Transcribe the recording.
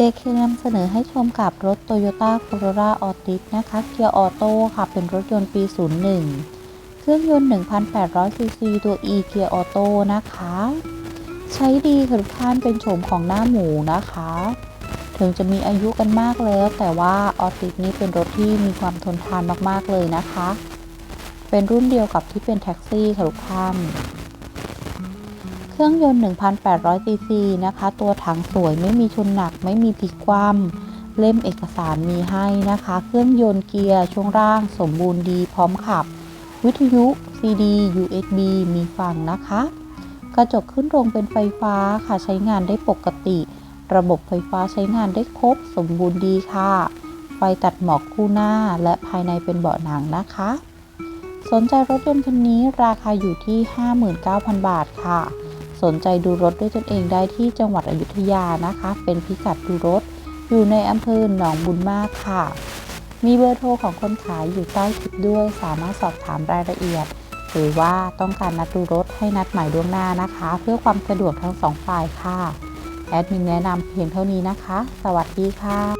JK นำเสนอให้ชมกับรถ Toyota Corolla Altis นะคะเกียร์ออโต้ค่ะ เป็นรถยนต์ปี 01 เครื่องยนต์ 1,800 ซีซี ตัว E เกียร์ออโต้นะคะ ใช้ดีค่ะทุกท่านเป็นโฉมของหน้าหมูนะคะ ถึงจะมีอายุกันมากแล้ว แต่ว่าออติสนี้เป็นรถที่มีความทนทานมากๆเลยนะคะ เป็นรุ่นเดียวกับที่เป็นแท็กซี่ค่ะทุกท่าน เครื่องยนต์ 1,800 ซีซีนะคะ ตัวถังสวยไม่มีชนหนักไม่มีพลิกคว่ำเล่มเอกสารมีให้นะคะ เครื่องยนต์เกียร์ช่วงล่างสมบูรณ์ดีพร้อมขับ วิทยุ CD USB มีฟังนะคะ กระจกขึ้นลงเป็นไฟฟ้าค่ะใช้งานได้ปกติ ระบบไฟฟ้าใช้งานได้ครบสมบูรณ์ดีค่ะ ไฟตัดหมอกคู่หน้าและภายในเป็นเบาะหนังนะคะ สนใจรถยนต์คันนี้ราคาอยู่ที่ 59,000 บาทค่ะ สนใจดูรถด้วยตนเองได้ที่จังหวัดอยุธยานะคะ เป็นพิกัดดูรถ อยู่ในอำเภอหนองบุญมากค่ะ มีเบอร์โทรของคนขายอยู่ใต้คลิปด้วย สามารถสอบถามรายละเอียด หรือว่าต้องการนัดดูรถให้นัดหมายล่วงหน้านะคะ เพื่อความสะดวกทั้งสองฝ่ายค่ะ แอดมินแนะนำเพียงเท่านี้นะคะ สวัสดีค่ะ